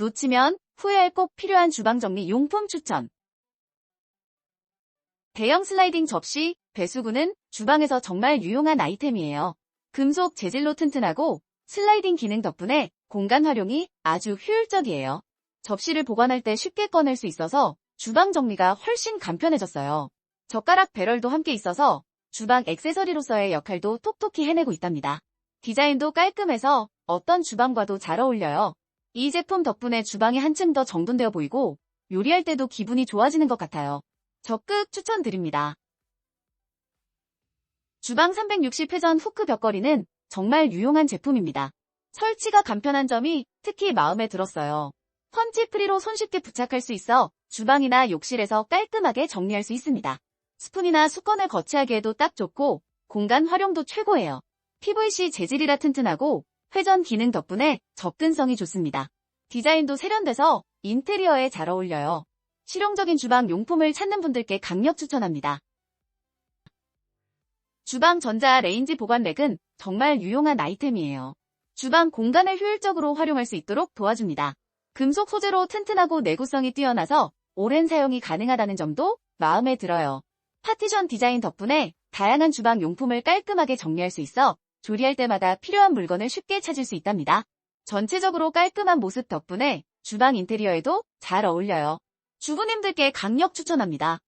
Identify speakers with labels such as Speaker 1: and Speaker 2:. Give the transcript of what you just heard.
Speaker 1: 놓치면 후회할 꼭 필요한 주방 정리 용품 추천. 대형 슬라이딩 접시, 배수구는 주방에서 정말 유용한 아이템이에요. 금속 재질로 튼튼하고 슬라이딩 기능 덕분에 공간 활용이 아주 효율적이에요. 접시를 보관할 때 쉽게 꺼낼 수 있어서 주방 정리가 훨씬 간편해졌어요. 젓가락 배럴도 함께 있어서 주방 액세서리로서의 역할도 톡톡히 해내고 있답니다. 디자인도 깔끔해서 어떤 주방과도 잘 어울려요. 이 제품 덕분에 주방이 한층 더 정돈되어 보이고 요리할 때도 기분이 좋아지는 것 같아요. 적극 추천드립니다. 주방 360 회전 후크 벽걸이는 정말 유용한 제품입니다. 설치가 간편한 점이 특히 마음에 들었어요. 펀치 프리로 손쉽게 부착할 수 있어 주방이나 욕실에서 깔끔하게 정리할 수 있습니다. 스푼이나 수건을 거치하기에도 딱 좋고 공간 활용도 최고예요. PVC 재질이라 튼튼하고 회전 기능 덕분에 접근성이 좋습니다. 디자인도 세련돼서 인테리어에 잘 어울려요. 실용적인 주방 용품을 찾는 분들께 강력 추천합니다. 주방 전자 레인지 보관 렉은 정말 유용한 아이템이에요. 주방 공간을 효율적으로 활용할 수 있도록 도와줍니다. 금속 소재로 튼튼하고 내구성이 뛰어나서 오랜 사용이 가능하다는 점도 마음에 들어요. 파티션 디자인 덕분에 다양한 주방 용품을 깔끔하게 정리할 수 있어 조리할 때마다 필요한 물건을 쉽게 찾을 수 있답니다. 전체적으로 깔끔한 모습 덕분에 주방 인테리어에도 잘 어울려요. 주부님들께 강력 추천합니다.